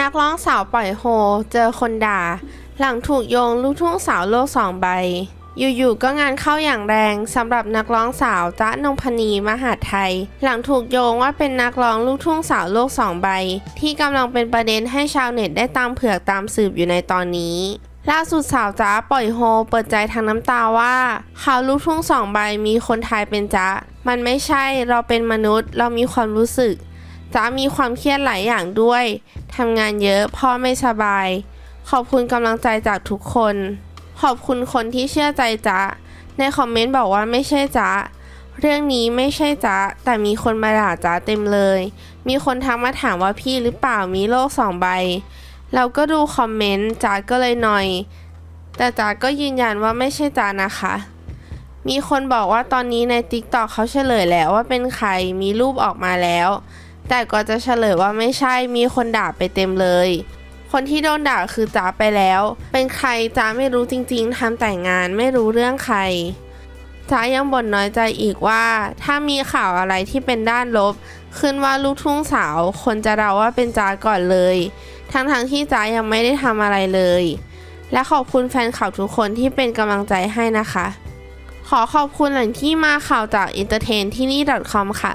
นักร้องสาวปล่อยโฮ เจอคนด่า หลังถูกโยงลูกทุ่งสาวโลกสองใบ อยู่ๆก็งานเข้าอย่างแรงสำหรับนักร้องสาวจ๊ะนงพนีมหาไทย หลังถูกโยงว่าเป็นนักร้องลูกทุ่งสาวโลกสองใบ ที่กำลังเป็นประเด็นให้ชาวเน็ตได้ตามเผือกตามสืบอยู่ในตอนนี้ล่าสุดสาวจ๊ะปล่อยโฮ เปิดใจทางน้ำตาว่าเขาลูกทุ่งสองใบมีคนไทยเป็นจ๊ะ มันไม่ใช่เราเป็นมนุษย์ เรามีความรู้สึก จ๊ะมีความเครียดหลายอย่างด้วยทำงานเยอะพ่อไม่สบาย ขอบคุณกำลังใจจากทุกคน ขอบคุณคนที่เชื่อใจจ๊ะในคอมเมนต์บอกว่าไม่ใช่จ๊ะเรื่องนี้ไม่ใช่จ๊ะแต่มีคนมาด่าจ๊ะเต็มเลย มีคนทักมาถามว่าพี่หรือเปล่ามีโลกสองใบ เราก็ดูคอมเมนต์จ๊ะก็เลยหน่อย แต่จ๊ะก็ยืนยันว่าไม่ใช่จ๊ะนะคะ มีคนบอกว่าตอนนี้ใน t ิ k t o k เขาเฉลยแล้วว่าเป็นใครมีรูปออกมาแล้ว แต่ก็จะเฉลยว่าไม่ใช่มีคนด่าไปเต็มเลย คนที่โดนด่าคือจ้าไปแล้ว เป็นใครจ้าไม่รู้จริงๆทำแต่งงานไม่รู้เรื่องใครจ้ายังบ่นน้อยใจอีกว่า ถ้ามีข่าวอะไรที่เป็นด้านลบ ขึ้นว่าลูกทุ่งสาว คนจะเดาว่าเป็นจ้าก่อนเลย ทั้งๆที่จ้ายังไม่ได้ทำอะไรเลย และขอบคุณแฟนข่าวทุกคนที่เป็นกำลังใจให้นะคะ ขอขอบคุณแหล่งที่มาข่าวจาก entertain ที่นี่ .com ค่ะ